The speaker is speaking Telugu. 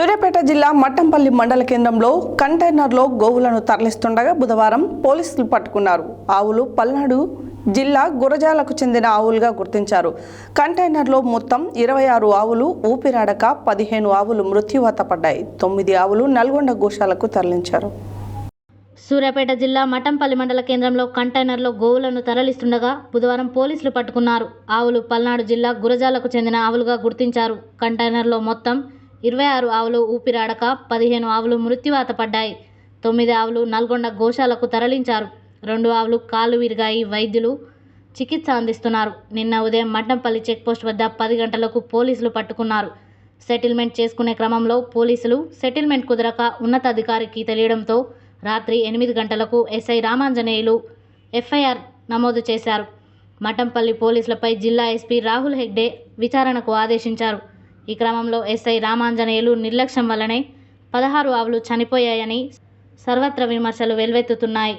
సూర్యాపేట జిల్లా మట్టంపల్లి మండల కేంద్రంలో కంటైనర్లో గోవులను తరలిస్తుండగా బుధవారం పోలీసులు పట్టుకున్నారు. ఆవులు పల్నాడు జిల్లా గురజాలకు చెందిన ఆవులుగా గుర్తించారు. కంటైనర్లో మొత్తం ఇరవై ఆరు ఆవులు ఊపిరాడక పదిహేను ఆవులు మృత్యువాత పడ్డాయి. తొమ్మిది ఆవులు నల్గొండ గోశాలకు తరలించారు. సూర్యాపేట జిల్లా మఠంపల్లి మండల కేంద్రంలో కంటైనర్లో గోవులను తరలిస్తుండగా బుధవారం పోలీసులు పట్టుకున్నారు. ఆవులు పల్నాడు జిల్లా గురజాలకు చెందిన ఆవులుగా గుర్తించారు. కంటైనర్లో మొత్తం ఇరవై ఆరు ఆవులు ఊపిరాడక పదిహేను ఆవులు మృత్యువాత పడ్డాయి. తొమ్మిది ఆవులు నల్గొండ గోశాలకు తరలించారు. రెండు ఆవులు కాళ్ళు విరిగాయి వైద్యులు చికిత్స అందిస్తున్నారు. నిన్న ఉదయం మట్టంపల్లి చెక్పోస్ట్ వద్ద పది గంటలకు పోలీసులు పట్టుకున్నారు. సెటిల్మెంట్ చేసుకునే క్రమంలో పోలీసులు సెటిల్మెంట్ కుదరక ఉన్నతాధికారికి తెలియడంతో రాత్రి ఎనిమిది గంటలకు ఎస్ఐ రామాంజనేయులు ఎఫ్ఐఆర్ నమోదు చేశారు. మటంపల్లి పోలీసులపై జిల్లా ఎస్పీ రాహుల్ హెగ్డే విచారణకు ఆదేశించారు. ఈ క్రమంలో ఎస్ఐ రామాంజనేయులు నిర్లక్ష్యం వల్లనే పదహారు ఆవులు చనిపోయాయని సర్వత్ర విమర్శలు వెల్వెత్తుతున్నాయి.